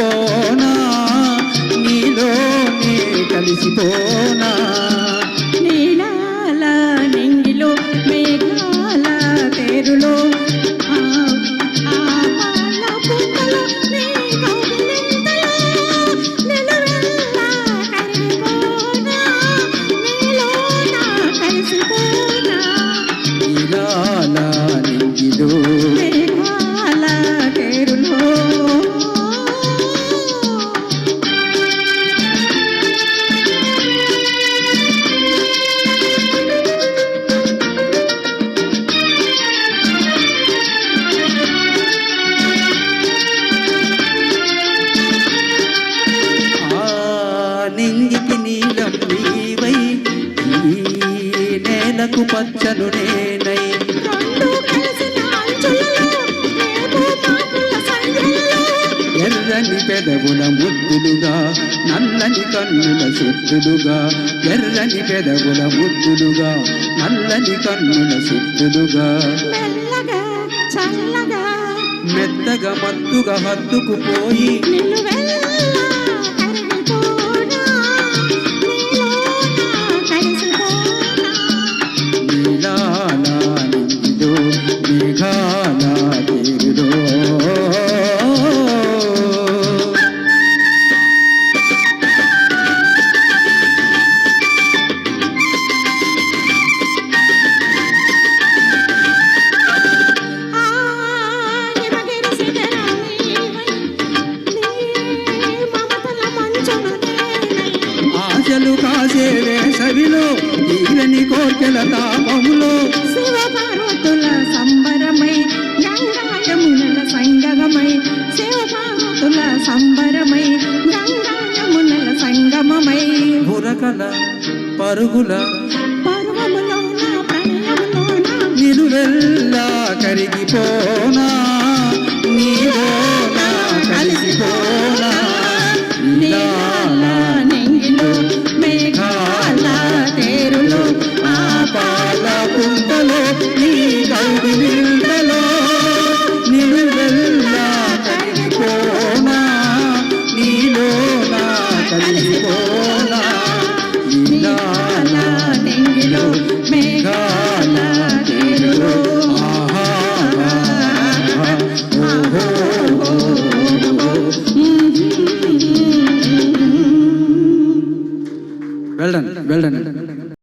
కలిసిపోనా? నీలోనే కలిసిపోనా? నేలకు పచ్చను నేనై. ఎర్రని పెదవుల ముద్దులుగా నల్లని కన్నుల సుత్తులుగా ఎర్రని పెదవుల ముద్దులుగా నల్లని కన్నుల సుత్తులుగా మెత్తగా మత్తుగా హత్తుకుపోయి నిలువెల్లా. ఆశలు కాసే వేసవిలో తీరని కోర్కెల తాపములో. శివపార్వతుల సంబరమై గంగాయమునల సంగమమై శివపార్వతుల సంబరమై గంగాయమునల సంగమమై. బురకల పరుగుల పర్వములోన ప్రణయములోన నిలువెల్లా కరిగిపోనా? పాల కుంటలో నీ కౌగి నిలువెల్లా కరిగిపోనా నీలోనా కలిసిపోనా నీలాల నెంగిలో వెళ్ళండి వెళ్ళండి